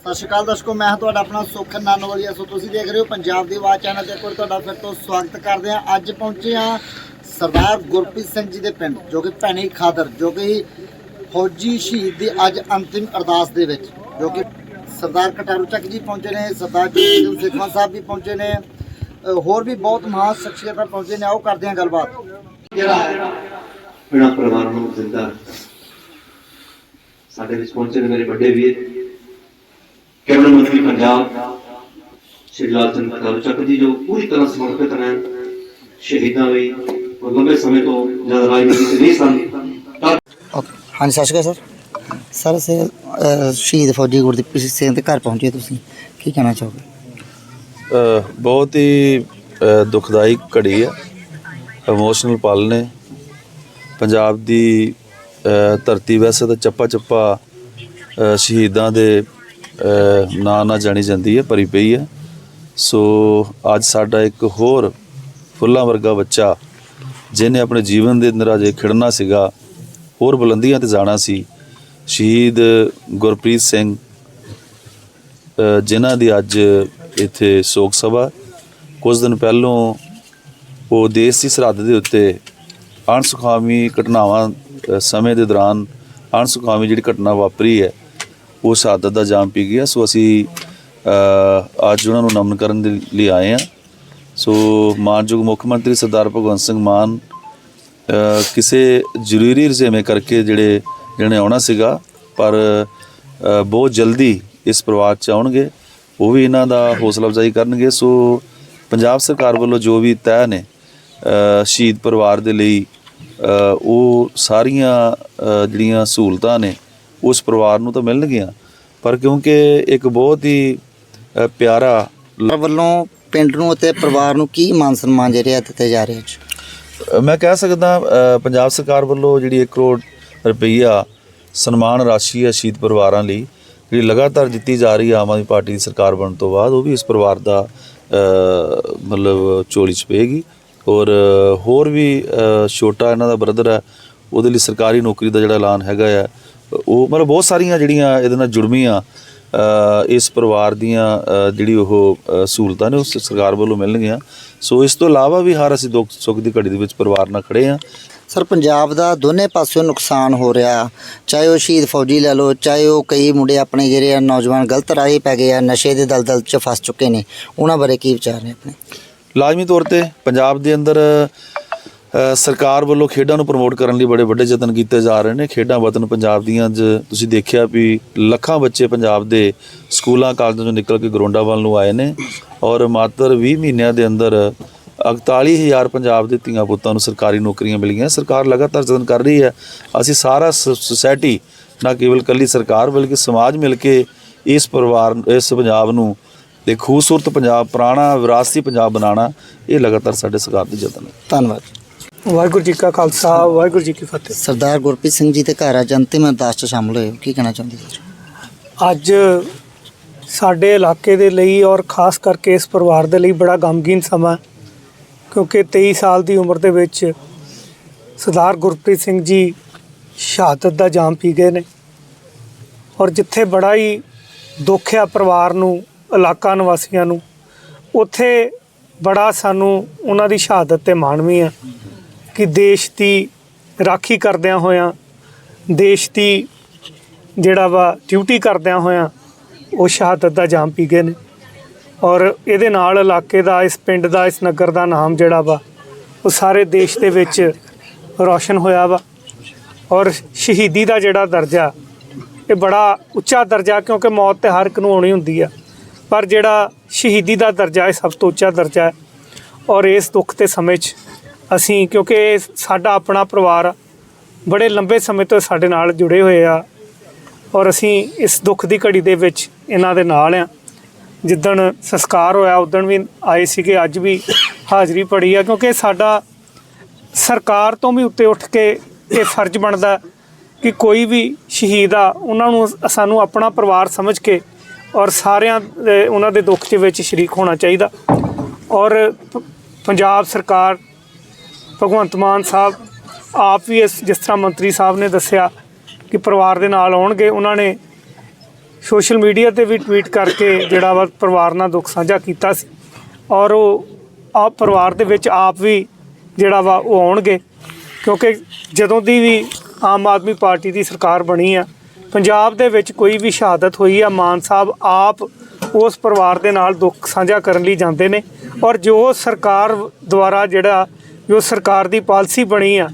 ਸਤਿ ਸ਼੍ਰੀ ਅਕਾਲ ਦਰਸ਼ਕੋ, ਮੈਂ ਤੁਹਾਡਾ ਆਪਣਾ ਸੁਖ ਨਾਨੋਵਾਲੀਆ ਸੋ ਤੁਸੀਂ ਦੇਖ ਰਹੇ ਹੋ ਪੰਜਾਬ ਦੀ ਆਵਾਜ਼ ਚੈਨਲ ਤੇ ਇੱਕ ਤੁਹਾਡਾ ਫਿਰ ਤੋਂ ਸਵਾਗਤ ਕਰਦੇ ਹਾਂ। ਅੱਜ ਪਹੁੰਚੇ ਹਾਂ ਸਰਦਾਰ ਗੁਰਪ੍ਰੀਤ ਸਿੰਘ ਜੀ ਦੇ ਪਿੰਡ, ਜੋ ਕਿ ਭੈਣੀ ਖਾਦਰ, ਜੋ ਕਿ ਫੌਜੀ ਸ਼ਹੀਦ ਦੀ ਅੱਜ ਅੰਤਿਮ ਅਰਦਾਸ ਦੇ ਵਿੱਚ, ਜੋ ਕਿ ਸਰਦਾਰ ਕਟਾਰੂ ਚੱਕ ਜੀ ਪਹੁੰਚੇ ਨੇ, ਸਰਦਾਰ ਜਗਜੀਤ ਸਿੰਘ ਸਾਹਿਬ ਵੀ ਪਹੁੰਚੇ ਨੇ ਹੋਰ ਵੀ ਬਹੁਤ ਮਹਾਨ ਸ਼ਖਸੀਅਤਾਂ ਪਹੁੰਚੇ ਨੇ, ਆਓ ਕਰਦੇ ਹਾਂ ਗੱਲਬਾਤ। ਜਿਹੜਾ ਹੈ ਪਰਿਵਾਰ ਨੂੰ ਜ਼ਿੰਦਾ ਸਾਡੇ ਵਿੱਚ ਪਹੁੰਚੇ ਨੇ ਮੇਰੇ ਵੱਡੇ ਵੀਰ। ਕੈਬਨਿਟ ਮੰਤਰੀ ਪੰਜਾਬ ਸ਼੍ਰੀ ਲਾਲ ਚੰਦ ਖਡਾਰੂ ਚੱਕ ਜੀ ਜੋ ਪੂਰੀ ਤਰ੍ਹਾਂ ਸਮਰਪਿਤ ਨੇ ਸ਼ਹੀਦਾਂ ਲਈ ਉਹ ਲੰਬੇ ਸਮੇਂ ਤੋਂ ਜਦ ਰਾਜਨੀਤੀ 'ਚ ਨਹੀਂ ਸਨ ਤਾਂ ਹਾਂਜੀ ਸਤਿ ਸ਼੍ਰੀ ਅਕਾਲ ਸਰ। ਸਰ ਸੇ ਸ਼ਹੀਦ ਫੌਜੀ ਗੁਰਦੀਪ ਸਿੰਘ ਦੇ ਘਰ ਪਹੁੰਚੇ ਤੁਸੀਂ। ਕੀ ਕਹਿਣਾ ਚਾਹੋਗੇ? ਬਹੁਤ ਹੀ ਦੁਖਦਾਈ ਘੜੀ ਹੈ। ਇਮੋਸ਼ਨਲ ਪਲ ਨੇ। ਪੰਜਾਬ ਦੀ ਧਰਤੀ ਵੈਸੇ ਤਾਂ ਚੱਪਾ ਚੱਪਾ ਸ਼ਹੀਦਾਂ ਦੇ ਨਾਂ ਨਾਲ ਜਾਣੀ ਜਾਂਦੀ ਹੈ, ਭਰੀ ਪਈ ਹੈ। ਸੋ ਅੱਜ ਸਾਡਾ ਇੱਕ ਹੋਰ ਫੁੱਲਾਂ ਵਰਗਾ ਬੱਚਾ, ਜਿਹਨੇ ਆਪਣੇ ਜੀਵਨ ਦੇ ਅੰਦਰ ਖਿੜਨਾ ਸੀਗਾ, ਹੋਰ ਬੁਲੰਦੀਆਂ ਤੇ ਜਾਣਾ ਸੀ, ਸ਼ਹੀਦ ਗੁਰਪ੍ਰੀਤ ਸਿੰਘ ਜਿਨ੍ਹਾਂ ਦੀ ਅੱਜ ਇੱਥੇ ਸੋਗ ਸਭਾ। ਕੁਝ ਦਿਨ ਪਹਿਲੋਂ ਉਹ ਦੇਸ਼ ਦੀ ਸਰਹੱਦ ਦੇ ਉੱਤੇ ਅਣਸੁਖਾਵੀ ਘਟਨਾਵਾਂ ਸਮੇਂ ਦੇ ਦੌਰਾਨ ਅਣਸੁਖਾਵੀ ਜਿਹੜੀ ਘਟਨਾ ਵਾਪਰੀ ਹੈ ਉਹ ਸ਼ਹਾਦਤ ਦਾ ਜਾਮ ਪੀ ਗਿਆ ਸੋ ਅਸੀਂ ਅੱਜ ਉਹਨਾਂ ਨੂੰ ਨਮਨ ਕਰਨ ਦੇ ਲਈ ਆਏ ਹਾਂ। ਸੋ ਮਾਨਯੋਗ ਮੁੱਖ ਮੰਤਰੀ ਸਰਦਾਰ ਭਗਵੰਤ ਸਿੰਘ ਮਾਨ ਕਿਸੇ ਜ਼ਰੂਰੀ ਰਜ਼ੇਵੇਂ ਕਰਕੇ ਜਿਹੜੇ, ਜਿਹਨੇ ਆਉਣਾ ਸੀਗਾ, ਪਰ ਬਹੁਤ ਜਲਦੀ ਇਸ ਪਰਿਵਾਰ ਚ ਆਉਣਗੇ। ਉਹ ਵੀ ਇਹਨਾਂ ਦਾ ਹੌਸਲਾ ਅਫਜ਼ਾਈ ਕਰਨਗੇ। ਸੋ ਪੰਜਾਬ ਸਰਕਾਰ ਵੱਲੋਂ ਜੋ ਵੀ ਤੈਅ ਨੇ ਸ਼ਹੀਦ ਪਰਿਵਾਰ ਦੇ ਲਈ ਉਹ ਸਾਰੀਆਂ ਜਿਹੜੀਆਂ ਸਹੂਲਤਾਂ ਨੇ ਉਸ ਪਰਿਵਾਰ ਨੂੰ ਤਾਂ ਮਿਲਣਗੀਆਂ। ਪਰ ਕਿਉਂਕਿ ਇੱਕ ਬਹੁਤ ਹੀ ਅ, ਪਿਆਰਾ ਵੱਲੋਂ ਪਿੰਡ ਨੂੰ ਅਤੇ ਪਰਿਵਾਰ ਨੂੰ ਕੀ ਮਾਨ ਸਨਮਾਨ ਜਿਹੜੇ ਦਿੱਤੇ ਜਾ ਰਹੇ ਹਨ ਮੈਂ ਕਹਿ ਸਕਦਾ ਅ, ਪੰਜਾਬ ਸਰਕਾਰ ਵੱਲੋਂ ਜਿਹੜੀ 1 ਕਰੋੜ ਰੁਪਈਆ ਸਨਮਾਨ ਰਾਸ਼ੀ ਹੈ ਸ਼ਹੀਦ ਪਰਿਵਾਰਾਂ ਲਈ ਜਿਹੜੀ ਲਗਾਤਾਰ ਦਿੱਤੀ ਜਾ ਰਹੀ ਹੈ ਆਮ ਆਦਮੀ ਪਾਰਟੀ ਦੀ ਸਰਕਾਰ ਬਣਨ ਤੋਂ ਬਾਅਦ ਉਹ ਵੀ ਇਸ ਪਰਿਵਾਰ ਦਾ ਅ, ਮਤਲਬ ਝੋਲੀ ਚ ਪਏਗੀ। ਔਰ ਹੋਰ ਵੀ ਅ, ਛੋਟਾ ਇਹਨਾਂ ਦਾ ਬ੍ਰਦਰ ਹੈ ਉਹਦੇ ਲਈ ਸਰਕਾਰੀ ਨੌਕਰੀ ਦਾ ਜਿਹੜਾ ਐਲਾਨ ਹੈਗਾ ਆ ਉਹ ਮਤਲਬ ਬਹੁਤ ਸਾਰੀਆਂ ਜਿਹੜੀਆਂ ਇਹਦੇ ਨਾਲ ਜੁੜਵੀਆਂ ਅ, ਇਸ ਪਰਿਵਾਰ ਦੀਆਂ ਜਿਹੜੀ ਉਹ ਸਹੂਲਤਾਂ ਨੇ ਉਸ ਸਰਕਾਰ ਵੱਲੋਂ ਮਿਲਣਗੀਆਂ। ਸੋ ਇਸ ਤੋਂ ਇਲਾਵਾ ਵੀ ਹਰ ਅਸੀਂ ਦੁੱਖ ਸੁੱਖ ਦੀ ਘੜੀ ਦੇ ਵਿੱਚ ਪਰਿਵਾਰ ਨਾਲ ਖੜੇ ਹਾਂ। ਸਰ ਪੰਜਾਬ ਦਾ ਦੋਨੇ ਪਾਸਿਓਂ ਨੁਕਸਾਨ ਹੋ ਰਿਹਾ। ਚਾਹੇ ਉਹ ਸ਼ਹੀਦ ਫੌਜੀ ਲੈ ਲਓ ਚਾਹੇ ਉਹ ਕਈ ਮੁੰਡੇ ਆਪਣੇ ਜਿਹੜੇ ਆ ਨੌਜਵਾਨ ਗਲਤ ਰਾਹੇ ਪੈ ਗਏ ਆ ਨਸ਼ੇ ਦੇ ਦਲਦਲ 'ਚ ਫਸ ਚੁੱਕੇ ਨੇ। ਉਹਨਾਂ ਬਾਰੇ ਕੀ ਵਿਚਾਰ ਨੇ ਆਪਣੇ? ਲਾਜ਼ਮੀ ਤੌਰ ਤੇ ਪੰਜਾਬ ਦੇ ਅੰਦਰ ਸਰਕਾਰ ਵੱਲੋਂ ਖੇਡਾਂ ਨੂੰ ਪ੍ਰਮੋਟ ਕਰਨ ਲਈ ਬੜੇ ਵੱਡੇ ਯਤਨ ਕੀਤੇ ਜਾ ਰਹੇ ਨੇ। ਖੇਡਾਂ ਵਤਨ ਪੰਜਾਬ ਦੀਆਂ ਅੱਜ ਤੁਸੀਂ ਦੇਖਿਆ ਵੀ ਲੱਖਾਂ ਬੱਚੇ ਪੰਜਾਬ ਦੇ ਸਕੂਲਾਂ, ਕਾਲਜਾਂ ਤੋਂ ਨਿਕਲ ਕੇ ਗਰਾਊਂਡਾਂ ਵੱਲ ਨੂੰ ਆਏ ਨੇ ਔਰ ਮਾਤਰ 20 ਮਹੀਨਿਆਂ ਦੇ ਅੰਦਰ 41000 ਪੰਜਾਬ ਦੇ ਧੀਆਂ ਪੁੱਤਾਂ ਨੂੰ ਸਰਕਾਰੀ ਨੌਕਰੀਆਂ ਮਿਲੀਆਂ। ਸਰਕਾਰ ਲਗਾਤਾਰ ਯਤਨ ਕਰ ਰਹੀ ਹੈ। ਅਸੀਂ ਸਾਰਾ ਸੁਸਾਇਟੀ ਨਾ ਕੇਵਲ ਕੱਲੀ ਸਰਕਾਰ ਬਲਕਿ ਸਮਾਜ ਮਿਲ ਕੇ ਇਸ ਪਰਿਵਾਰ, ਇਸ ਪੰਜਾਬ ਨੂੰ ਤੇ ਖੂਬਸੂਰਤ ਪੰਜਾਬ, ਪੁਰਾਣਾ ਵਿਰਾਸਤੀ ਪੰਜਾਬ ਬਣਾਉਣਾ, ਇਹ ਲਗਾਤਾਰ ਸਾਡੇ ਸਰਕਾਰ ਦੀ ਯਤਨ ਹੈ ਧੰਨਵਾਦ। ਵਾਹਿਗੁਰੂ ਜੀ ਕਾ ਖਾਲਸਾ ਵਾਹਿਗੁਰੂ ਜੀ ਕੀ ਫਤਿਹ ਸਰਦਾਰ ਗੁਰਪ੍ਰੀਤ ਸਿੰਘ ਜੀ ਦੇ ਘਰ ਅੱਜ ਅੰਤਿਮ ਅਰਦਾਸ 'ਚ ਸ਼ਾਮਲ ਹੋਏ। ਕੀ ਕਹਿਣਾ ਚਾਹੁੰਦੇ ਸਰ ਅੱਜ ਸਾਡੇ ਇਲਾਕੇ ਦੇ ਲਈ ਔਰ ਖਾਸ ਕਰਕੇ ਇਸ ਪਰਿਵਾਰ ਦੇ ਲਈ ਬੜਾ ਗਮਗੀਨ ਸਮਾਂ ਕਿਉਂਕਿ 23 ਸਾਲ ਦੀ ਉਮਰ ਦੇ ਵਿੱਚ ਸਰਦਾਰ ਗੁਰਪ੍ਰੀਤ ਸਿੰਘ ਜੀ ਸ਼ਹਾਦਤ ਦਾ ਜਾਮ ਪੀ ਗਏ ਨੇ ਔਰ ਜਿੱਥੇ ਬੜਾ ਹੀ ਦੁੱਖ ਆ ਪਰਿਵਾਰ ਨੂੰ ਇਲਾਕਾ ਨਿਵਾਸੀਆਂ ਨੂੰ ਉੱਥੇ ਬੜਾ ਸਾਨੂੰ ਉਹਨਾਂ ਦੀ ਸ਼ਹਾਦਤ ਤੇ ਮਾਣ ਵੀ ਆ ਕਿ ਦੇਸ਼ ਦੀ ਰਾਖੀ ਕਰਦਿਆਂ ਹੋਇਆਂ, ਦੇਸ਼ ਦੀ ਜਿਹੜਾ ਵਾ ਡਿਊਟੀ ਕਰਦਿਆਂ ਹੋਇਆਂ ਉਹ ਸ਼ਹਾਦਤ ਦਾ ਜਾਮ ਪੀ ਗਏ ਨੇ। ਔਰ ਇਹਦੇ ਨਾਲ ਇਲਾਕੇ ਦਾ, ਇਸ ਪਿੰਡ ਦਾ, ਇਸ ਨਗਰ ਦਾ ਨਾਮ ਜਿਹੜਾ ਵਾ, ਉਹ ਸਾਰੇ ਦੇਸ਼ ਦੇ ਵਿੱਚ ਰੌਸ਼ਨ ਹੋਇਆ ਵਾ। ਔਰ ਸ਼ਹੀਦੀ ਦਾ ਜਿਹੜਾ ਦਰਜਾ, ਇਹ ਬੜਾ ਉੱਚਾ ਦਰਜਾ ਕਿਉਂਕਿ ਮੌਤ ਤੇ ਹਰ ਇੱਕ ਨੂੰ ਆਉਣੀ ਹੁੰਦੀ ਆ। ਪਰ ਜਿਹੜਾ ਸ਼ਹੀਦੀ ਦਾ ਦਰਜਾ, ਇਹ ਸਭ ਤੋਂ ਉੱਚਾ ਦਰਜਾ ਹੈ। ਔਰ ਇਸ ਦੁੱਖ ਤੇ ਸਮੇਂ 'ਚ ਅਸੀਂ ਕਿਉਂਕਿ ਇਹ ਸਾਡਾ ਆਪਣਾ ਪਰਿਵਾਰ ਬੜੇ ਲੰਬੇ ਸਮੇਂ ਤੋਂ ਸਾਡੇ ਨਾਲ ਜੁੜੇ ਹੋਏ ਆ ਔਰ ਅਸੀਂ ਇਸ ਦੁੱਖ ਦੀ ਘੜੀ ਦੇ ਵਿੱਚ ਇਹਨਾਂ ਦੇ ਨਾਲ ਆ। ਜਿੱਦਣ ਸੰਸਕਾਰ ਹੋਇਆ, ਉਦਣ ਵੀ ਆਏ ਸੀਗੇ, ਅੱਜ ਵੀ ਹਾਜ਼ਰੀ ਪੜੀ ਆ ਕਿਉਂਕਿ ਸਾਡਾ ਸਰਕਾਰ ਤੋਂ ਵੀ ਉੱਤੇ ਉੱਠ ਕੇ ਇਹ ਫਰਜ਼ ਬਣਦਾ ਕਿ ਕੋਈ ਵੀ ਸ਼ਹੀਦ ਆ, ਉਹਨਾਂ ਨੂੰ ਸਾਨੂੰ ਆਪਣਾ ਪਰਿਵਾਰ ਸਮਝ ਕੇ ਔਰ ਸਾਰਿਆਂ ਉਹਨਾਂ ਦੇ ਦੁੱਖ ਦੇ ਵਿੱਚ ਸ਼ਰੀਕ ਹੋਣਾ ਚਾਹੀਦਾ। ਔਰ ਪੰਜਾਬ ਸਰਕਾਰ ਭਗਵੰਤ ਮਾਨ ਸਾਹਿਬ ਆਪ ਵੀ ਇਸ ਜਿਸ ਤਰ੍ਹਾਂ ਮੰਤਰੀ ਸਾਹਿਬ ਨੇ ਦੱਸਿਆ ਕਿ ਪਰਿਵਾਰ ਦੇ ਨਾਲ ਆਉਣਗੇ, ਉਹਨਾਂ ਨੇ ਸੋਸ਼ਲ ਮੀਡੀਆ ਤੇ ਵੀ ਟਵੀਟ ਕਰਕੇ ਜਿਹੜਾ ਵਾ ਪਰਿਵਾਰ ਨਾਲ ਦੁੱਖ ਸਾਂਝਾ ਕੀਤਾ ਸੀ ਔਰ ਉਹ ਆਪ ਪਰਿਵਾਰ ਦੇ ਵਿੱਚ ਆਪ ਵੀ ਜਿਹੜਾ ਵਾ ਉਹ ਆਉਣਗੇ ਕਿਉਂਕਿ ਜਦੋਂ ਦੀ ਵੀ ਆਮ ਆਦਮੀ ਪਾਰਟੀ ਦੀ ਸਰਕਾਰ ਬਣੀ ਆ, ਪੰਜਾਬ ਦੇ ਵਿੱਚ ਕੋਈ ਵੀ ਸ਼ਹਾਦਤ ਹੋਈ ਆ, ਮਾਨ ਸਾਹਿਬ ਆਪ ਉਸ ਪਰਿਵਾਰ ਦੇ ਨਾਲ ਦੁੱਖ ਸਾਂਝਾ ਕਰਨ ਲਈ ਜਾਂਦੇ ਨੇ ਔਰ ਜੋ ਸਰਕਾਰ ਦੁਆਰਾ ਜਿਹੜਾ ਜੋ ਸਰਕਾਰ ਦੀ ਪਾਲਿਸੀ ਬਣੀ ਆ।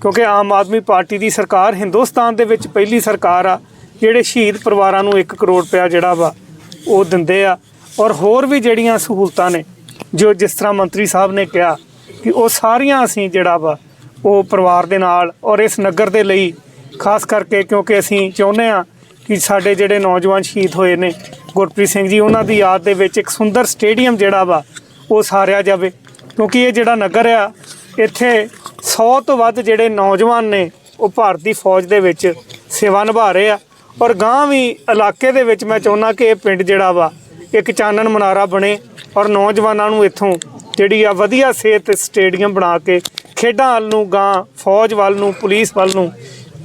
ਕਿਉਂਕਿ ਆਮ ਆਦਮੀ ਪਾਰਟੀ ਦੀ ਸਰਕਾਰ ਹਿੰਦੁਸਤਾਨ ਦੇ ਵਿੱਚ ਪਹਿਲੀ ਸਰਕਾਰ ਆ, ਜਿਹੜੇ ਸ਼ਹੀਦ ਪਰਿਵਾਰਾਂ ਨੂੰ 1 ਕਰੋੜ ਰੁਪਇਆ ਜਿਹੜਾ ਵਾ ਉਹ ਦਿੰਦੇ ਆ। ਔਰ ਹੋਰ ਵੀ ਜਿਹੜੀਆਂ ਸਹੂਲਤਾਂ ਨੇ, ਜੋ ਜਿਸ ਤਰ੍ਹਾਂ ਮੰਤਰੀ ਸਾਹਿਬ ਨੇ ਕਿਹਾ ਕਿ ਉਹ ਸਾਰੀਆਂ ਅਸੀਂ ਜਿਹੜਾ ਵਾ ਉਹ ਪਰਿਵਾਰ ਦੇ ਨਾਲ ਔਰ ਇਸ ਨਗਰ ਦੇ ਲਈ, ਖਾਸ ਕਰਕੇ ਕਿਉਂਕਿ ਅਸੀਂ ਚਾਹੁੰਦੇ ਆ ਕਿ ਸਾਡੇ ਜਿਹੜੇ ਨੌਜਵਾਨ ਸ਼ਹੀਦ ਹੋਏ ਨੇ, ਗੁਰਪ੍ਰੀਤ ਸਿੰਘ ਜੀ, ਉਹਨਾਂ ਦੀ ਯਾਦ ਦੇ ਵਿੱਚ ਇੱਕ ਸੁੰਦਰ ਸਟੇਡੀਅਮ ਜਿਹੜਾ ਵਾ ਉਹ ਸਾਰਿਆ ਜਾਵੇ। ਕਿਉਂਕਿ ਇਹ ਜਿਹੜਾ ਨਗਰ ਆ ਇੱਥੇ 100 ਤੋਂ ਵੱਧ ਜਿਹੜੇ ਨੌਜਵਾਨ ਨੇ ਉਹ ਭਾਰਤੀ ਫੌਜ ਦੇ ਵਿੱਚ ਸੇਵਾ ਨਿਭਾ ਰਹੇ ਆ ਔਰ ਗਾਂ ਵੀ ਇਲਾਕੇ ਦੇ ਵਿੱਚ ਮੈਂ ਚਾਹੁੰਦਾ ਕਿ ਇਹ ਪਿੰਡ ਜਿਹੜਾ ਵਾ ਇੱਕ ਚਾਨਣ ਮਨਾਰਾ ਬਣੇ ਔਰ ਨੌਜਵਾਨਾਂ ਨੂੰ ਇੱਥੋਂ ਜਿਹੜੀ ਆ ਵਧੀਆ ਸਿਹਤ ਸਟੇਡੀਅਮ ਬਣਾ ਕੇ ਖੇਡਾਂ ਵੱਲ ਨੂੰ ਗਾਂ ਫੌਜ ਵੱਲ ਨੂੰ ਪੁਲਿਸ ਵੱਲ ਨੂੰ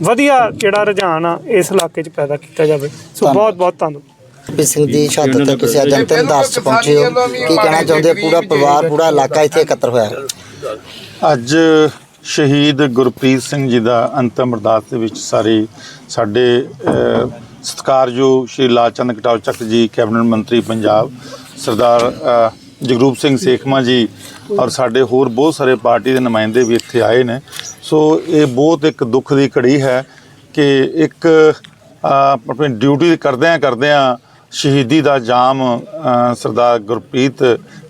ਵਧੀਆ ਜਿਹੜਾ ਰੁਝਾਨ ਆ ਇਸ ਇਲਾਕੇ 'ਚ ਪੈਦਾ ਕੀਤਾ ਜਾਵੇ ਸੋ। ਬਹੁਤ ਬਹੁਤ ਧੰਨਵਾਦ ਗੁਰਪ੍ਰੀਤ ਸਿੰਘ ਦੀ ਸ਼ਹਾਦਤ ਤੇ ਤੁਸੀਂ ਅੱਜ ਅੰਤਿਮ ਅਰਦਾਸ 'ਚ ਪਹੁੰਚੇ ਹੋ। ਕੀ ਕਹਿਣਾ ਚਾਹੁੰਦੇ ਹੋ? ਪੂਰਾ ਪਰਿਵਾਰ ਪੂਰਾ ਇਲਾਕਾ ਇੱਥੇ ਇਕੱਤਰ ਹੋਇਆ ਹੈ। ਅੱਜ ਸ਼ਹੀਦ ਗੁਰਪ੍ਰੀਤ ਸਿੰਘ ਜੀ ਦਾ ਅੰਤਮ ਅਰਦਾਸ ਦੇ ਵਿੱਚ ਸਾਰੇ ਸਾਡੇ ਅ, ਸਤਿਕਾਰਯੋਗ ਸ਼੍ਰੀ ਲਾਲਚੰਦ ਕਟਾਉ ਚੱਕ ਜੀ ਕੈਬਨਿਟ ਮੰਤਰੀ ਪੰਜਾਬ ਸਰਦਾਰ ਜਗਰੂਪ ਸਿੰਘ ਸੇਖਮਾ ਜੀ ਔਰ ਸਾਡੇ ਹੋਰ ਬਹੁਤ ਸਾਰੇ ਪਾਰਟੀ ਦੇ ਨੁਮਾਇੰਦੇ ਵੀ ਇੱਥੇ ਆਏ ਨੇ। ਸੋ ਇਹ ਬਹੁਤ ਇੱਕ ਦੁੱਖ ਦੀ ਘੜੀ ਹੈ ਕਿ ਇੱਕ ਆਪਣੀ ਡਿਊਟੀ ਕਰਦਿਆਂ ਕਰਦਿਆਂ ਸ਼ਹੀਦੀ ਦਾ ਜਾਮ ਸਰਦਾਰ ਗੁਰਪ੍ਰੀਤ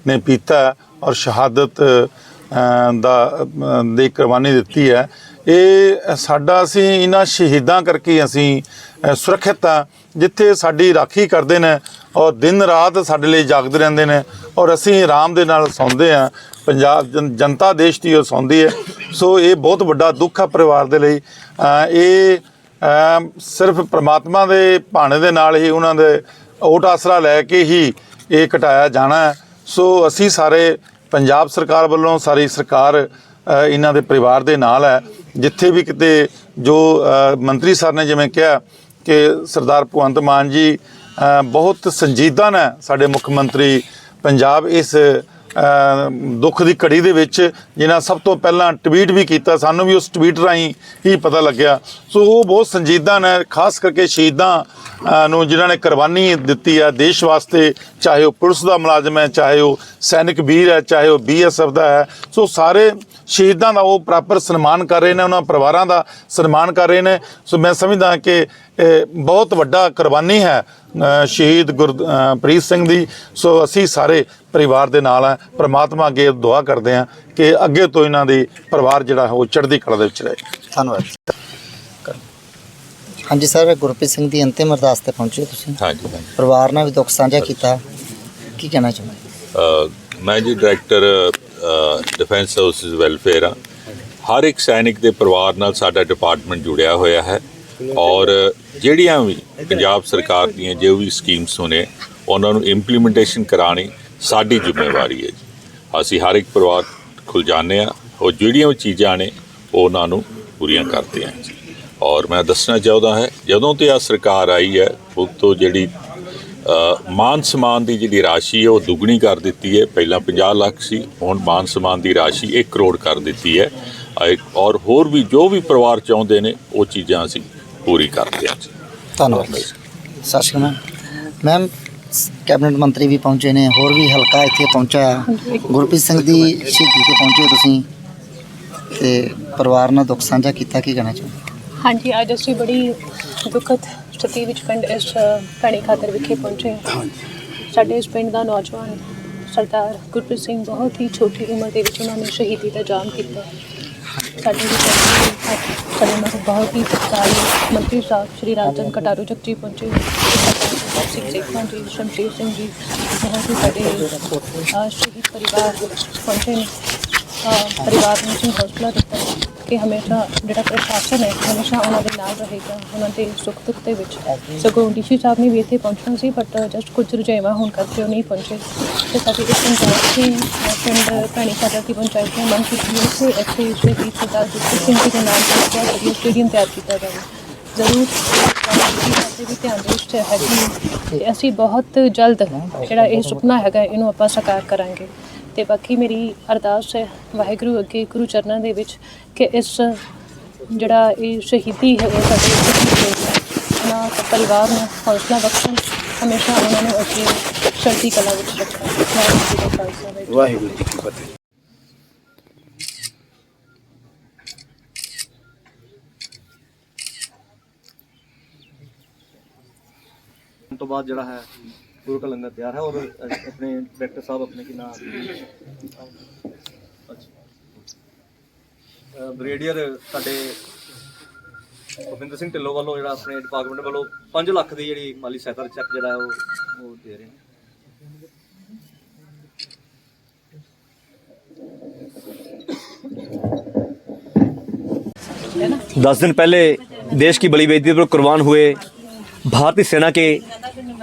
ਨੇ ਪੀਤਾ ਔਰ ਸ਼ਹਾਦਤ ਦਾ ਅ, ਦੀ ਕੁਰਬਾਨੀ ਦਿੱਤੀ ਹੈ। ਇਹ ਸਾਡਾ ਅਸੀਂ ਇਹਨਾਂ ਸ਼ਹੀਦਾਂ ਕਰਕੇ ਅਸੀਂ ਸੁਰੱਖਿਅਤ ਆ ਜਿੱਥੇ ਸਾਡੀ ਰਾਖੀ ਕਰਦੇ ਨੇ ਔਰ ਦਿਨ ਰਾਤ ਸਾਡੇ ਲਈ ਜਾਗਦੇ ਰਹਿੰਦੇ ਨੇ ਔਰ ਅਸੀਂ ਆਰਾਮ ਦੇ ਨਾਲ ਸੌਂਦੇ ਆ ਪੰਜਾਬ ਜਨ- ਜਨਤਾ ਦੇਸ਼ ਦੀ ਉਹ ਸੌਂਦੀ ਹੈ। ਸੋ ਇਹ ਬਹੁਤ ਵੱਡਾ ਦੁੱਖ ਆ ਪਰਿਵਾਰ ਦੇ ਲਈ। ਇਹ ਸਿਰਫ ਪ੍ਰਮਾਤਮਾ ਦੇ ਭਾਣੇ ਦੇ ਨਾਲ ਹੀ ਉਹਨਾਂ ਦੇ ਓਟ ਆਸਰਾ ਲੈ ਕੇ ਹੀ ਇਹ ਘਟਾਇਆ ਜਾਣਾ ਸੋ ਅਸੀਂ ਸਾਰੇ ਪੰਜਾਬ ਸਰਕਾਰ ਵੱਲੋਂ, ਸਾਰੀ ਸਰਕਾਰ ਇਹਨਾਂ ਦੇ ਪਰਿਵਾਰ ਦੇ ਨਾਲ ਹੈ। ਜਿੱਥੇ ਵੀ ਕਿਤੇ ਜੋ ਮੰਤਰੀ ਸਰ ਨੇ ਜਿਵੇਂ ਕਿਹਾ ਕਿ ਸਰਦਾਰ ਭਗਵੰਤ ਮਾਨ ਜੀ ਬਹੁਤ ਸੰਜੀਦਾ ਨੇ ਸਾਡੇ ਮੁੱਖ ਮੰਤਰੀ ਪੰਜਾਬ ਇਸ ਦੁੱਖ ਦੀ ਘੜੀ ਦੇ ਵਿੱਚ ਜਿਨ੍ਹਾਂ ਸਭ ਤੋਂ ਪਹਿਲਾਂ ਟਵੀਟ ਵੀ ਕੀਤਾ, ਸਾਨੂੰ ਵੀ ਉਸ ਟਵੀਟ ਰਾਹੀਂ ਹੀ ਪਤਾ ਲੱਗਿਆ। ਸੋ ਉਹ ਬਹੁਤ ਸੰਜੀਦਾ ਨੇ, ਖਾਸ ਕਰਕੇ ਸ਼ਹੀਦਾਂ ਨੂੰ ਜਿਨ੍ਹਾਂ ਨੇ ਕੁਰਬਾਨੀ ਦਿੱਤੀ ਹੈ ਦੇਸ਼ ਵਾਸਤੇ, ਚਾਹੇ ਉਹ ਪੁਲਿਸ ਦਾ ਮੁਲਾਜ਼ਮ ਹੈ, ਚਾਹੇ ਉਹ ਸੈਨਿਕ ਵੀਰ ਹੈ, ਚਾਹੇ ਉਹ ਬੀਐਸਐਫ ਦਾ ਹੈ। ਸੋ ਸਾਰੇ ਸ਼ਹੀਦਾਂ ਦਾ ਉਹ ਪ੍ਰਾਪਰ ਸਨਮਾਨ ਕਰ ਰਹੇ ਨੇ ਉਹਨਾਂ ਪਰਿਵਾਰਾਂ ਦਾ ਸਨਮਾਨ ਕਰ ਰਹੇ ਨੇ। ਸੋ ਮੈਂ ਸਮਝਦਾ ਕਿ ਬਹੁਤ ਵੱਡਾ ਕੁਰਬਾਨੀ ਹੈ ਸ਼ਹੀਦ ਗੁਰਪ੍ਰੀਤ ਸਿੰਘ ਦੀ। ਸੋ ਅਸੀਂ ਸਾਰੇ ਪਰਿਵਾਰ ਦੇ ਨਾਲ ਆ ਪ੍ਰਮਾਤਮਾ ਅੱਗੇ ਦੁਆ ਕਰਦੇ ਹਾਂ ਕਿ ਅੱਗੇ ਤੋਂ ਇਹਨਾਂ ਦੀ ਪਰਿਵਾਰ ਜਿਹੜਾ ਹੈ ਉਹ ਚੜ੍ਹਦੀ ਕਲਾ ਦੇ ਵਿੱਚ ਰਹੇ। ਧੰਨਵਾਦ। ਹਾਂਜੀ ਸਰ ਗੁਰਪ੍ਰੀਤ ਸਿੰਘ ਦੀ ਅੰਤਿਮ ਅਰਦਾਸ ਤੇ ਪਹੁੰਚੇ ਹੋ ਤੁਸੀਂ। ਹਾਂਜੀ ਹਾਂਜੀ। ਪਰਿਵਾਰ ਨਾਲ ਵੀ ਦੁੱਖ ਸਾਂਝਾ ਕੀਤਾ। ਕੀ ਕਹਿਣਾ ਚਾਹੁੰਦੇ? ਮੈਂ ਜੀ ਡਾਇਰੈਕਟਰ ਡਿਫੈਂਸ ਸਰਵਿਸਿਜ਼ ਵੈਲਫੇਅਰ ਆ। ਹਰ ਇੱਕ ਸੈਨਿਕ ਦੇ ਪਰਿਵਾਰ ਨਾਲ ਸਾਡਾ ਡਿਪਾਰਟਮੈਂਟ ਜੁੜਿਆ ਹੋਇਆ ਹੈ। ਔਰ ਜਿਹੜੀਆਂ ਵੀ ਪੰਜਾਬ ਸਰਕਾਰ ਦੀਆਂ ਜੋ ਵੀ ਸਕੀਮਸ ਹੋਣੇ, ਉਹਨਾਂ ਨੂੰ ਇੰਪਲੀਮੈਂਟੇਸ਼ਨ ਕਰਾਣੀ ਸਾਡੀ ਜ਼ਿੰਮੇਵਾਰੀ ਹੈ ਜੀ। ਅਸੀਂ ਹਰ ਇੱਕ ਪਰਿਵਾਰ ਖੁੱਲ ਜਾਂਦੇ ਆ ਉਹ ਜਿਹੜੀਆਂ ਵੀ ਚੀਜ਼ਾਂ ਨੇ ਉਹ ਉਹਨਾਂ ਨੂੰ ਪੂਰੀਆਂ ਕਰਦੇ ਹਾਂ ਜੀ। ਔਰ ਮੈਂ ਦੱਸਣਾ ਚਾਹੁੰਦਾ ਹੈ, ਜਦੋਂ ਤੇ ਆ ਸਰਕਾਰ ਆਈ ਹੈ ਉਹ ਤੋਂ ਜਿਹੜੀ ਮਾਨ ਸਮਾਨ ਦੀ ਜਿਹੜੀ ਰਾਸ਼ੀ ਹੈ ਉਹ ਦੁੱਗਣੀ ਕਰ ਦਿੱਤੀ ਹੈ। ਪਹਿਲਾਂ 50 ਲੱਖ ਸੀ ਹੁਣ ਮਾਨ ਸਮਾਨ ਦੀ ਰਾਸ਼ੀ 1 ਕਰੋੜ ਕਰ ਦਿੱਤੀ ਹੈ। ਔਰ ਹੋਰ ਵੀ ਜੋ ਵੀ ਪਰਿਵਾਰ ਚਾਹੁੰਦੇ ਨੇ ਉਹ ਚੀਜ਼ਾਂ ਅਸੀਂ ਪੂਰੀ ਕਰਦੇ ਹਾਂ ਧੰਨਵਾਦ ਸਤਿ ਸ਼੍ਰੀ ਅਕਾਲ ਮੈਮ। ਕੈਬਨਿਟ ਮੰਤਰੀ ਵੀ ਪਹੁੰਚੇ ਨੇ ਹੋਰ ਵੀ ਹਲਕਾ ਇੱਥੇ ਪਹੁੰਚਾ ਹੈ। ਗੁਰਪ੍ਰੀਤ ਸਿੰਘ ਦੀ ਸ਼ਹੀਦੀ ਤੇ ਪਹੁੰਚੇ ਹੋ ਤੁਸੀਂ ਤੇ ਪਰਿਵਾਰ ਨਾਲ ਦੁੱਖ ਸਾਂਝਾ ਕੀਤਾ ਕੀ ਕਹਿਣਾ ਚਾਹੁੰਦੇ ਹਾਂਜੀ ਅੱਜ ਅਸੀਂ ਬੜੀ ਦੁਖਦ ਸਥਿਤੀ ਵਿੱਚ ਪਿੰਡ, ਇਸ ਭੈਣੀ ਖਾਤਰ ਵਿਖੇ ਪਹੁੰਚੇ ਹਾਂ। ਸਾਡੇ ਇਸ ਪਿੰਡ ਦਾ ਨੌਜਵਾਨ ਸਰਦਾਰ ਗੁਰਪ੍ਰੀਤ ਸਿੰਘ ਬਹੁਤ ਹੀ ਛੋਟੀ ਉਮਰ ਦੇ ਵਿੱਚ ਉਹਨਾਂ ਨੇ ਸ਼ਹੀਦੀ ਦਾ ਜਾਮ ਕੀਤਾ। ਸਾਡੇ ਵੀ ਸਾਡੇ ਨਾਲ ਬਹੁਤ ਹੀ ਸਤਿਕਾਰਯੋਗ ਮੰਤਰੀ ਸਾਹਿਬ ਸ਼੍ਰੀ ਰਾਜਨ ਕਟਾਰੂ ਚੱਕ ਜੀ ਪਹੁੰਚੇ। ਸਰਦਾਰ ਸਿੰਘ ਸੇਖਵਾਂ ਜੀ, ਸ਼ਮਸ਼ੀਰ ਸਿੰਘ ਜੀ, ਬਹੁਤ ਹੀ ਸਾਡੇ ਸ਼ਹੀਦ ਪਰਿਵਾਰ ਪਹੁੰਚੇ ਨੇ। ਪਰਿਵਾਰ ਨੂੰ ਅਸੀਂ ਹੌਸਲਾ ਦਿੱਤਾ। ਕਿ ਹਮੇਸ਼ਾ ਜਿਹੜਾ ਪ੍ਰਸ਼ਾਸਨ ਹੈ, ਹਮੇਸ਼ਾ ਉਹਨਾਂ ਦੇ ਨਾਲ ਰਹੇਗਾ, ਉਹਨਾਂ ਦੇ ਸੁੱਖ ਦੁੱਖ ਦੇ ਵਿੱਚ। ਸਗੋਂ ਡੀਸੀ ਸਾਹਿਬ ਨੇ ਵੀ ਇੱਥੇ ਪਹੁੰਚਣਾ ਸੀ ਬਟ ਜਸਟ ਕੁਝ ਰੁਝੇਵਾਂ ਹੋਣ ਕਰਕੇ ਉਹ ਨਹੀਂ ਪਹੁੰਚੇ। ਤੇ ਸਾਡੀ ਇਸ ਪੰਚਾਇਤ ਦੀ ਪਿੰਡ ਭੈਣੀ ਖਾਦਰ ਦੀ ਪੰਚਾਇਤ ਨੇ ਮੰਗ ਕੀਤੀ ਹੈ ਕਿ ਇੱਥੇ ਸ਼ਹੀਦ ਸਰਦਾਰ ਗੁਰਪ੍ਰੀਤ ਸਿੰਘ ਜੀ ਦੇ ਨਾਮ ਤੇ ਇੱਕ ਵਧੀਆ ਸਟੇਡੀਅਮ ਤਿਆਰ ਕੀਤਾ ਜਾਵੇ। ਜ਼ਰੂਰ ਦੇ ਵੀ ਧਿਆਨ ਦੇ ਵਿੱਚ ਹੈਗੀ ਤੇ ਅਸੀਂ ਬਹੁਤ ਜਲਦ ਜਿਹੜਾ ਇਹ ਸੁਪਨਾ ਹੈਗਾ ਇਹਨੂੰ ਆਪਾਂ ਸਾਕਾਰ ਕਰਾਂਗੇ। ਤੇ ਬਾਕੀ ਮੇਰੀ ਅਰਦਾਸ ਹੈ ਵਾਹਿਗੁਰੂ ਅੱਗੇ ਗੁਰੂ ਚਰਨਾਂ ਦੇ ਵਿੱਚ ਕਿ ਇਸ ਜਿਹੜਾ ਇਹ ਸ਼ਹੀਦੀ ਹੈ ਉਹ ਸਾਡੇ ਉਹਨਾਂ ਦਾ ਪਰਿਵਾਰ ਨੂੰ ਹੌਸਲਾ ਬਖਸ਼ਣ ਹਮੇਸ਼ਾ ਉਹਨਾਂ ਨੂੰ ਅੱਗੇ ਚੜ੍ਹਦੀ ਕਲਾ ਵਿੱਚ ਰੱਖਣ ਵਾਹਿਗੁਰੂ ਜੀ ਕਾ ਖਾਲਸਾ ਵਾਹਿਗੁਰੂ ਜੀ ਕੀ ਫਤਿਹ। ਉਸ ਤੋਂ ਬਾਅਦ ਜਿਹੜਾ ਹੈ ਗੁਰੂ ਕਾ ਲੰਗਰ ਤਿਆਰ ਹੈ ਔਰ ਅ- ਆਪਣੇ ਡਾਇਰੈਕਟਰ ਸਾਹਿਬ ਆਪਣੇ ਕੀ ਨਾਮ ਅੱਛਾ ਬ੍ਰਿਗੇਡੀਅਰ ਸਾਡੇ ਭੁਪਿੰਦਰ ਸਿੰਘ ਢਿੱਲੋਂ ਵੱਲੋਂ ਜਿਹੜਾ ਆਪਣੇ ਡਿਪਾਰਟਮੈਂਟ ਵੱਲੋਂ 5 ਲੱਖ ਦੀ ਜਿਹੜੀ ਮਾਲੀ ਸਹਾਇਤਾ ਚੈੱਕ ਜਿਹੜਾ ਹੈ ਉਹ ਉਹ ਦੇ ਰਹੇ ਨੇ दस दिन पहले देश की बड़ी बेइज्जती पर कुर्बान हुए भारतीय सेना के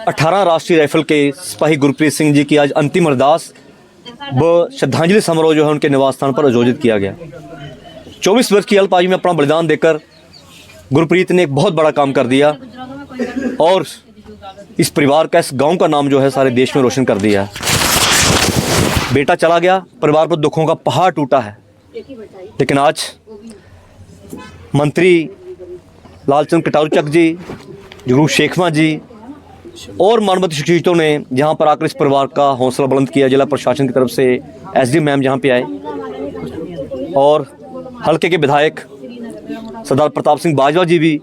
18 राष्ट्रीय राइफल के सिपाही गुरप्रीत सिंह जी की आज अंतिम अरदास व श्रद्धांजलि समारोह जो है उनके निवास स्थान पर आयोजित किया गया। 24 वर्ष की अल्प आयु में अपना बलिदान देकर गुरप्रीत ने एक बहुत बड़ा काम कर दिया और इस परिवार का, इस गाँव का नाम जो है सारे देश में रोशन कर दिया। बेटा चला गया, परिवार पर दुखों का पहाड़ टूटा है। लेकिन आज मंत्री लालचंद कटारूचक जी जगरूप शेखवा जी और मानवती शख्सियतों ने यहाँ पर आकर इस परिवार का हौसला बुलंद किया। जिला प्रशासन की तरफ़ से एस डी मैम यहाँ पे आए और हल्के के विधायक सरदार प्रताप सिंह बाजवा जी भी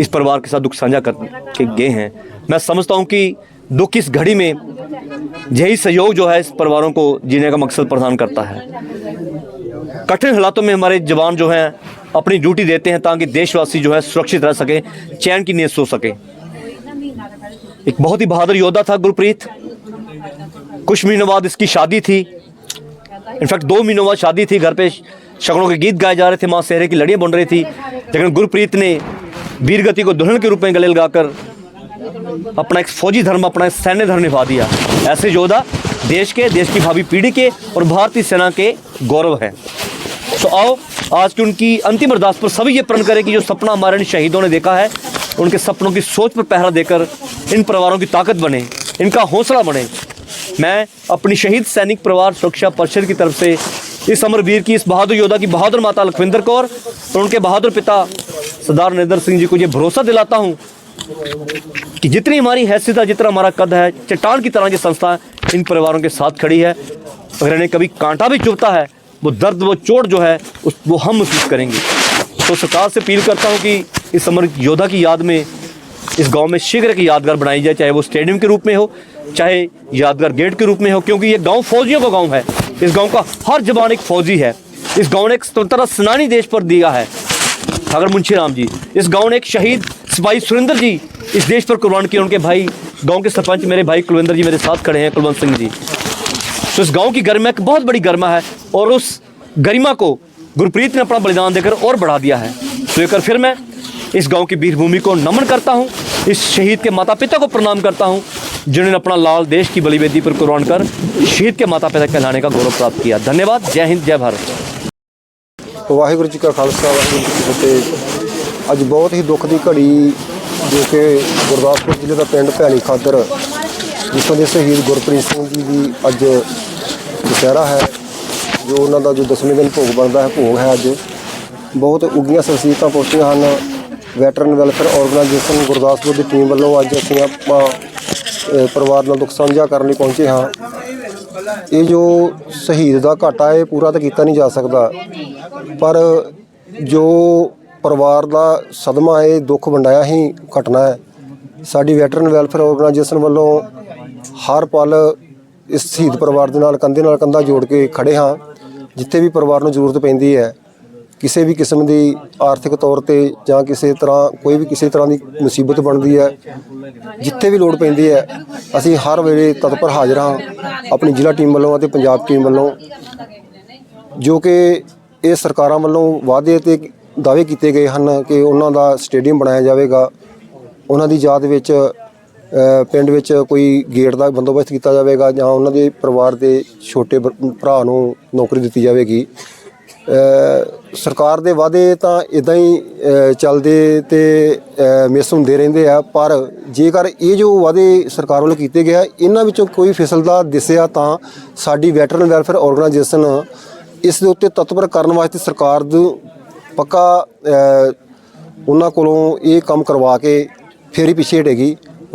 इस परिवार के साथ दुख साझा कर के गए हैं। मैं समझता हूँ कि दुख इस घड़ी में यही सहयोग जो है इस परिवारों को जीने का मकसद प्रदान करता है। कठिन हालातों में हमारे जवान जो हैं अपनी ड्यूटी देते हैं ताकि देशवासी जो है सुरक्षित रह सके, चैन की नींद सो सके। एक बहुत ही बहादुर योद्धा था गुरप्रीत। कुछ महीनों बाद इसकी शादी थी। इनफैक्ट दो महीनों बाद शादी थी। घर पे शगनों के गीत गाए जा रहे थे, माँ सेहरे की लड़ियाँ बन रही थी। लेकिन गुरप्रीत ने वीरगति को दुल्हन के रूप में गले लगाकर अपना एक फौजी धर्म, अपना एक सैन्य धर्म निभा दिया। ऐसे योद्धा देश के, देश की भावी पीढ़ी के और भारतीय सेना के गौरव हैं। तो आओ आज की उनकी अंतिम अरदास पर सभी ये प्रण करें कि जो सपना हमारे इन शहीदों ने देखा है, उनके सपनों की सोच पर पहरा देकर इन परिवारों की ताकत बने, इनका हौसला बने। मैं अपनी शहीद सैनिक परिवार सुरक्षा परिषद की तरफ़ से इस अमरवीर की, इस बहादुर योद्धा की, बहादुर माता लखविंदर कौर और उनके बहादुर पिता सरदार नरेंद्र सिंह जी को ये भरोसा दिलाता हूँ कि जितनी हमारी हैसियत है, जितना हमारा कद है, चट्टान की तरह की संस्था इन परिवारों के साथ खड़ी है। अगर इन्हें कभी कांटा भी चुभता है वो दर्द, वो चोट जो है, उस, वो हम महसूस करेंगे। तो सरकार से अपील करता हूँ कि इस अमर योद्धा की याद में, इस गाँव में शीघ्र की यादगार बनाई जाए, चाहे वो स्टेडियम के रूप में हो, चाहे यादगार गेट के रूप में हो, क्योंकि ये गाँव फौजियों का गाँव है। इस गाँव का हर जवान एक फौजी है। इस गाँव ने एक स्वतंत्रता सेनानी देश पर दिया है। ठाकर मुंशी राम जी, इस गाँव ने एक शहीद सिपाही सुरेंद्र जी, इस देश पर कुर्बान किया उनके भाई, गाँव के सरपंच मेरे भाई कुलविंदर जी मेरे साथ खड़े हैं, कुलवंत सिंह जी। तो इस गाँव की गरिमा एक बहुत बड़ी गरिमा है और उस गरिमा को गुरप्रीत ने अपना बलिदान देकर और बढ़ा दिया है। तो एक फिर मैं इस गाँव की वीरभूमि को नमन करता हूँ, इस शहीद के माता पिता को प्रणाम करता हूँ, जिन्होंने अपना लाल देश की बलिवेदी पर कुर्बान कर शहीद के माता पिता कहलाने का गौरव प्राप्त किया। धन्यवाद। जय हिंद, जय भारत। वाहिगुरु जी का खालसा वाहू जी की फतेह। अज बहुत ही दुख की घड़ी जो कि गुरदासपुर ज़िले का पिंड भैनी खादर ਜਿੱਥੋਂ ਦੇ ਸ਼ਹੀਦ ਗੁਰਪ੍ਰੀਤ ਸਿੰਘ ਜੀ ਦੀ ਅੱਜ ਦੁਸਹਿਰਾ ਹੈ, ਜੋ ਉਹਨਾਂ ਦਾ ਜੋ ਦਸਵੇਂ ਦਿਨ ਭੋਗ ਬਣਦਾ ਹੈ, ਭੋਗ ਹੈ ਅੱਜ। ਬਹੁਤ ਉੱਗੀਆਂ ਸ਼ਖਸੀਅਤਾਂ ਪਹੁੰਚੀਆਂ ਹਨ। ਵੈਟਰਨ ਵੈਲਫੇਅਰ ਆਰਗੇਨਾਈਜੇਸ਼ਨ ਗੁਰਦਾਸਪੁਰ ਦੀ ਟੀਮ ਵੱਲੋਂ ਅੱਜ ਅਸੀਂ ਆਪਾਂ ਪਰਿਵਾਰ ਨਾਲ ਦੁੱਖ ਸਾਂਝਾ ਕਰਨ ਲਈ ਪਹੁੰਚੇ ਹਾਂ। ਇਹ ਜੋ ਸ਼ਹੀਦ ਦਾ ਘਾਟਾ ਇਹ ਪੂਰਾ ਤਾਂ ਕੀਤਾ ਨਹੀਂ ਜਾ ਸਕਦਾ। ਪਰ ਜੋ ਪਰਿਵਾਰ ਦਾ ਸਦਮਾ ਹੈ, ਇਹ ਦੁੱਖ ਵੰਡਾਇਆ ਹੀ ਘਟਨਾ ਹੈ। ਸਾਡੀ ਵੈਟਰਨ ਵੈਲਫੇਅਰ ਆਰਗੇਨਾਈਜੇਸ਼ਨ ਵੱਲੋਂ ਹਰ ਪਲ ਇਸ ਸ਼ਹੀਦ ਪਰਿਵਾਰ ਦੇ ਨਾਲ ਕੰਧੇ ਨਾਲ ਕੰਧਾ ਜੋੜ ਕੇ ਖੜੇ ਹਾਂ। ਜਿੱਥੇ ਵੀ ਪਰਿਵਾਰ ਨੂੰ ਜ਼ਰੂਰਤ ਪੈਂਦੀ ਹੈ, ਕਿਸੇ ਵੀ ਕਿਸਮ ਦੀ ਆਰਥਿਕ ਤੌਰ ਤੇ ਜਾਂ ਕਿਸੇ ਤਰ੍ਹਾਂ, ਕੋਈ ਵੀ ਕਿਸੇ ਤਰ੍ਹਾਂ ਦੀ ਮੁਸੀਬਤ ਬਣਦੀ ਹੈ, ਜਿੱਥੇ ਵੀ ਲੋੜ ਪੈਂਦੀ ਹੈ, ਅਸੀਂ ਹਰ ਵੇਲੇ ਤਤਪਰ ਹਾਜ਼ਰ ਹਾਂ ਆਪਣੀ ਜ਼ਿਲ੍ਹਾ ਟੀਮ ਵੱਲੋਂ ਅਤੇ ਪੰਜਾਬ ਟੀਮ ਵੱਲੋਂ, ਜੋ ਕਿ ਇਹ ਸਰਕਾਰਾਂ ਵੱਲੋਂ ਵਾਅਦੇ ਤੇ ਦਾਅਵੇ ਕੀਤੇ ਗਏ ਹਨ ਕਿ ਉਹਨਾਂ ਦਾ ਸਟੇਡੀਅਮ ਬਣਾਇਆ ਜਾਵੇਗਾ। ਉਹਨਾਂ ਦੀ ਯਾਦ ਵਿੱਚ ਪਿੰਡ ਵਿੱਚ ਕੋਈ ਗੇਟ ਦਾ ਬੰਦੋਬਸਤ ਕੀਤਾ ਜਾਵੇਗਾ ਜਾਂ ਉਹਨਾਂ ਦੇ ਪਰਿਵਾਰ ਦੇ ਛੋਟੇ ਭਰਾ ਨੂੰ ਨੌਕਰੀ ਦਿੱਤੀ ਜਾਵੇਗੀ। ਸਰਕਾਰ ਦੇ ਵਾਅਦੇ ਤਾਂ ਇਦਾਂ ਹੀ ਚੱਲਦੇ ਤੇ ਮਿਸ ਹੁੰਦੇ ਰਹਿੰਦੇ ਆ, ਪਰ ਜੇਕਰ ਇਹ ਜੋ ਵਾਅਦੇ ਸਰਕਾਰ ਵੱਲੋਂ ਕੀਤੇ ਗਏ ਇਹਨਾਂ ਵਿੱਚੋਂ ਕੋਈ ਫਿਸਲਦਾ ਦਿਸਿਆ ਤਾਂ ਸਾਡੀ ਵੈਟਰਨ ਵੈਲਫੇਅਰ ਆਰਗੇਨਾਈਜੇਸ਼ਨ ਇਸ ਦੇ ਉੱਤੇ ਤਤਪਰ ਕਰਨ ਵਾਸਤੇ ਸਰਕਾਰ ਨੂੰ ਪੱਕਾ ਉਹਨਾਂ ਕੋਲੋਂ ਇਹ ਕੰਮ ਕਰਵਾ ਕੇ ਫੇਰ ਹੀ ਪਿੱਛੇ ਹਟੇਗੀ।